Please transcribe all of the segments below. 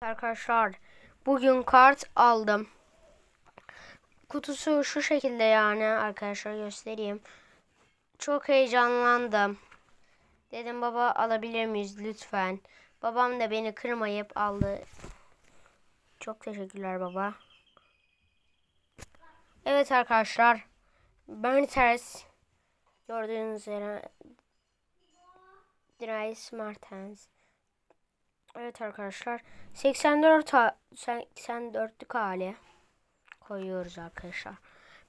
Arkadaşlar bugün kart aldım. Kutusu şu şekilde yani arkadaşlar göstereyim. Çok heyecanlandım. Dedim baba alabilir miyiz lütfen. Babam da beni kırmayıp aldı. Çok teşekkürler baba. Evet arkadaşlar. Ben ters. Gördüğünüz üzere. Dries Martens. Evet arkadaşlar. 84 ha- 84'lük hali koyuyoruz arkadaşlar.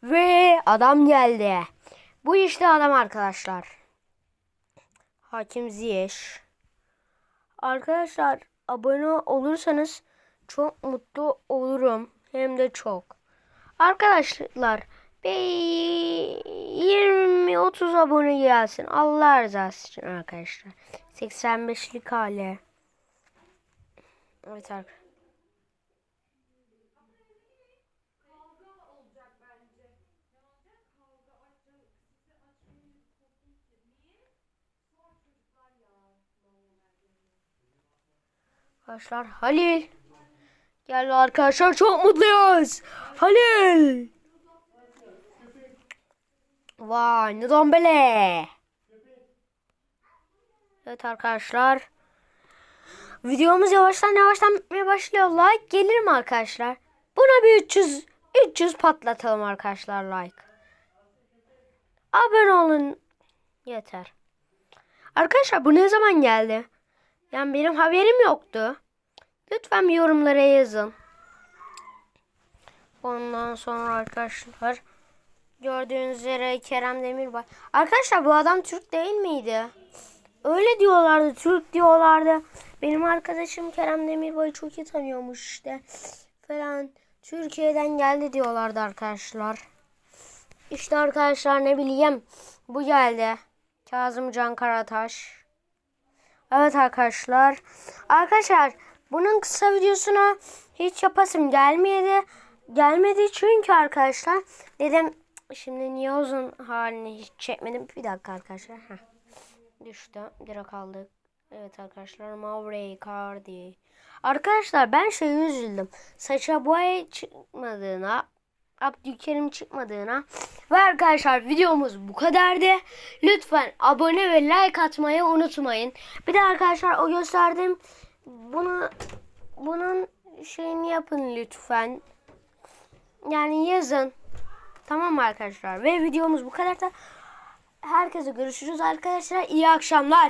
Ve adam geldi. Bu işte adam arkadaşlar. Hakim Ziyech. Arkadaşlar abone olursanız çok mutlu olurum. Hem de çok. Arkadaşlar bir 20-30 abone gelsin. Allah rızası için arkadaşlar. 85'lik hali. Evet arkadaşlar. Arkadaşlar Halil. Geldi arkadaşlar çok mutluyuz. Halil. Vay ne dombele. Evet arkadaşlar. Videomuz yavaştan yavaştan bitmeye başlıyor. Like gelir mi arkadaşlar? Buna bir 300 300 patlatalım arkadaşlar like. Abone olun. Yeter. Arkadaşlar bu ne zaman geldi? Yani benim haberim yoktu. Lütfen yorumlara yazın. Ondan sonra arkadaşlar gördüğünüz üzere Kerem Demirbay. Arkadaşlar bu adam Türk değil miydi? Öyle diyorlardı. Türk diyorlardı. Benim arkadaşım Kerem Demirbay'ı çok iyi tanıyormuş işte. Falan. Türkiye'den geldi diyorlardı arkadaşlar. İşte arkadaşlar ne bileyim. Bu geldi. Kazım Can Karataş. Evet arkadaşlar. Arkadaşlar bunun kısa videosuna hiç yapasım gelmedi. Gelmedi çünkü arkadaşlar dedim şimdi niye uzun halini hiç çekmedim. Bir dakika arkadaşlar. Heh. Düştü. Direkt aldık. Evet arkadaşlar Mavrey Cardi. Arkadaşlar ben şey üzüldüm. Saça boya çıkmadığına Abdülkerim çıkmadığına ve arkadaşlar videomuz bu kadardı. Lütfen abone ve like atmayı unutmayın. Bir de arkadaşlar o gösterdim bunu bunun şeyini yapın lütfen. Yani yazın. Tamam arkadaşlar? Ve videomuz bu kadar da herkese görüşürüz arkadaşlar. İyi akşamlar.